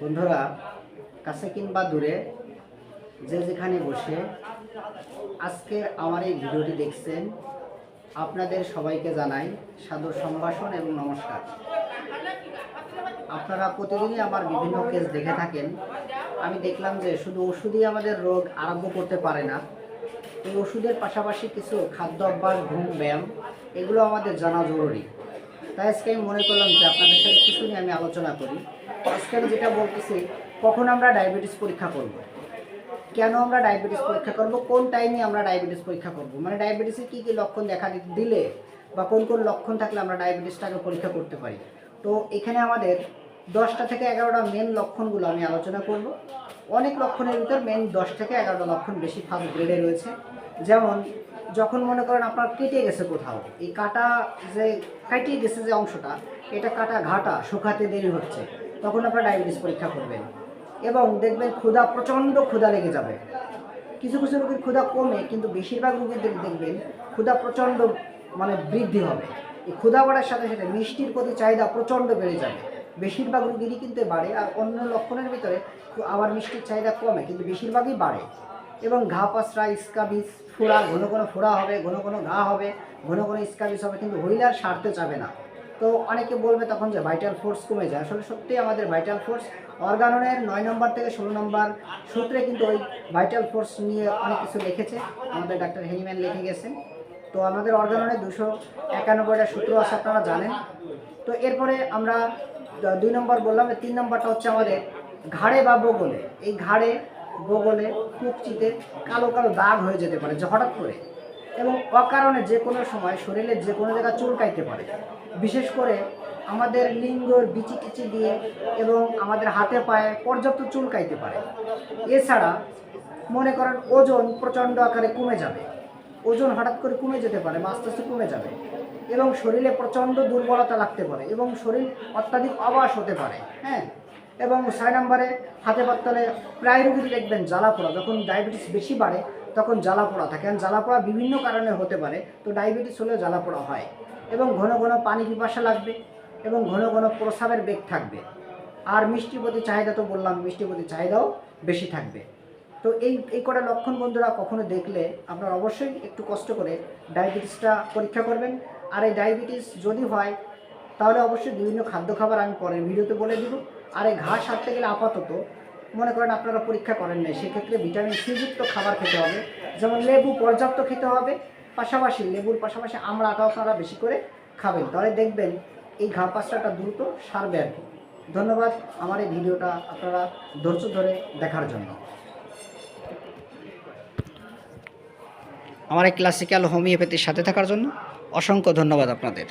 বন্ধুরা, কাছে কিংবা দূরে, যে যেখানে বসে আজকের আমার এই ভিডিওটি দেখছেন, আপনাদের সবাইকে জানাই সাদর সম্ভাষণ এবং নমস্কার। আপনারা প্রতিদিনই আমার বিভিন্ন কেস দেখে থাকেন। আমি দেখলাম যে শুধু ওষুধই আমাদের রোগ আরোগ্য করতে পারে না। এই ওষুধের পাশাপাশি কিছু খাদ্য অভ্যাস ঘুম, ব্যায়াম, এগুলো আমাদের জানা জরুরি। তাই আজকে আমি মনে করলাম যে আপনাদের সাথে কিছু নিয়ে আমি আলোচনা করি। আজকে আমি যেটা বলতেছি, কখন আমরা ডায়াবেটিস পরীক্ষা করব। কেন আমরা ডায়াবেটিস পরীক্ষা করব? কোন টাইমে আমরা ডায়াবেটিস পরীক্ষা করব? মানে ডায়াবেটিসের কী কী লক্ষণ দেখা দিলে বা কোন কোন লক্ষণ থাকলে আমরা ডায়াবেটিসটাকে পরীক্ষা করতে পারি? তো এখানে আমাদের দশটা থেকে এগারোটা মেন লক্ষণগুলো আমি আলোচনা করব। অনেক লক্ষণের ভিতর মেন দশ থেকে এগারোটা লক্ষণ বেশি ফার্স্ট গ্রেডে রয়েছে। যেমন, যখন মনে করেন আপনার কেটে গেছে কোথাও, এই কাটা যে, কাটিয়ে গেছে যে অংশটা, এটা কাটা ঘাটা শুকাতে দেরি হচ্ছে, তখন আপনার ডায়াবেটিস পরীক্ষা করবেন। এবং দেখবেন ক্ষুধা, প্রচণ্ড ক্ষুধা লেগে যাবে। কিছু কিছু রোগীর ক্ষুধা কমে, কিন্তু বেশিরভাগ রোগীদের দেখবেন ক্ষুধা প্রচণ্ড মানে বৃদ্ধি হবে। এই ক্ষুধা বাড়ার সাথে সাথে মিষ্টির প্রতি চাহিদা প্রচণ্ড বেড়ে যাবে। বেশিরভাগ রোগীরই কিন্তু বাড়ে, আর অন্য লক্ষণের ভিতরে আবার মিষ্টির চাহিদা কমে, কিন্তু বেশিরভাগই বাড়ে। এবং ঘা পাসরা স্কাবিস ফোড়া ঘন ঘন ফোড়া হবে, ঘন ঘন ঘা হবে, ঘন ঘন স্কাবিস হবে, কিন্তু হইলে আর সারতে যাবে না। তো অনেকে বলবে তখন যে ভাইটাল ফোর্স কমে যায়। আসলে সত্যি আমাদের ভাইটাল ফোর্স অর্গাননের নয় নম্বর থেকে ষোলো নম্বর সূত্রে কিন্তু ওই ভাইটাল ফোর্স নিয়ে অনেক কিছু লিখেছে। আমাদের ডাক্তার হেনিম্যান লিখে গেছেন। তো আমাদের অর্গাননে দুশো একানব্বইটা সূত্র আছে, আপনারা জানেন। তো এরপরে আমরা দুই নম্বর বললাম তিন নম্বরটা হচ্ছে আমাদের ঘাড়ে বা বগলে। এই ঘাড়ে বগলে কুপচিতে কালো কালো দাগ হয়ে যেতে পারে যে হঠাৎ করে এবং অকারণে যে কোনো সময় শরীরের যে কোনো জায়গায় চুলকাইতে পারে। বিশেষ করে আমাদের লিঙ্গর বিচি টিচি দিয়ে এবং আমাদের হাতে পায়ে পর্যাপ্ত চুলকাইতে পারে। এছাড়া মনে করেন ওজন প্রচণ্ড আকারে কমে যাবে। ওজন হঠাৎ করে কমে যেতে পারে আস্তে আস্তে কমে যাবে এবং শরীরে প্রচণ্ড দুর্বলতা লাগতে পারে এবং শরীর অত্যাধিক অবাস হতে পারে হ্যাঁ? এবং ছয় নম্বরে হাতে পাতলে প্রায় রোগী দেখবেন জ্বালা পোড়া যখন ডায়াবেটিস বেশি বাড়ে তখন জ্বালা পোড়া থাকে। জ্বালা পোড়া বিভিন্ন কারণে হতে পারে, তো ডায়াবেটিস হলেও জ্বালা পোড়া হয়। এবং ঘন ঘন পানি পিপাসা লাগবে এবং ঘন ঘন প্রস্রাবের বেগ থাকবে। আর মিষ্টির প্রতি চাহিদা তো বললাম মিষ্টির প্রতি চাহিদাও বেশি থাকবে। তো এই এই কটা লক্ষণ বন্ধুরা কখনো দেখলে আপনার অবশ্যই একটু কষ্ট করে ডায়াবেটিসটা পরীক্ষা করবেন। আর এই ডায়াবেটিস যদি হয়, তাহলে অবশ্যই বিভিন্ন খাদ্য খাবার আমি পরের ভিডিওতে বলে দিব। আর এই ঘা সারতে গেলে আপাতত মনে করেন আপনারা পরীক্ষা করেন নাই, সেক্ষেত্রে ভিটামিন সিযুক্ত খাবার খেতে হবে। যেমন লেবু পর্যাপ্ত খেতে হবে, পাশাপাশি লেবুর পাশাপাশি আমড়াটাও আপনারা বেশি করে খাবেন। তাহলে দেখবেন এই ঘা পাশাটা দ্রুত সারবে আর কি। ধন্যবাদ, আমার এই ভিডিওটা আপনারা ধৈর্য ধরে দেখার জন্য। আমার এই ক্লাসিক্যাল হোমিওপ্যাথির সাথে থাকার জন্য অসংখ্য ধন্যবাদ আপনাদের।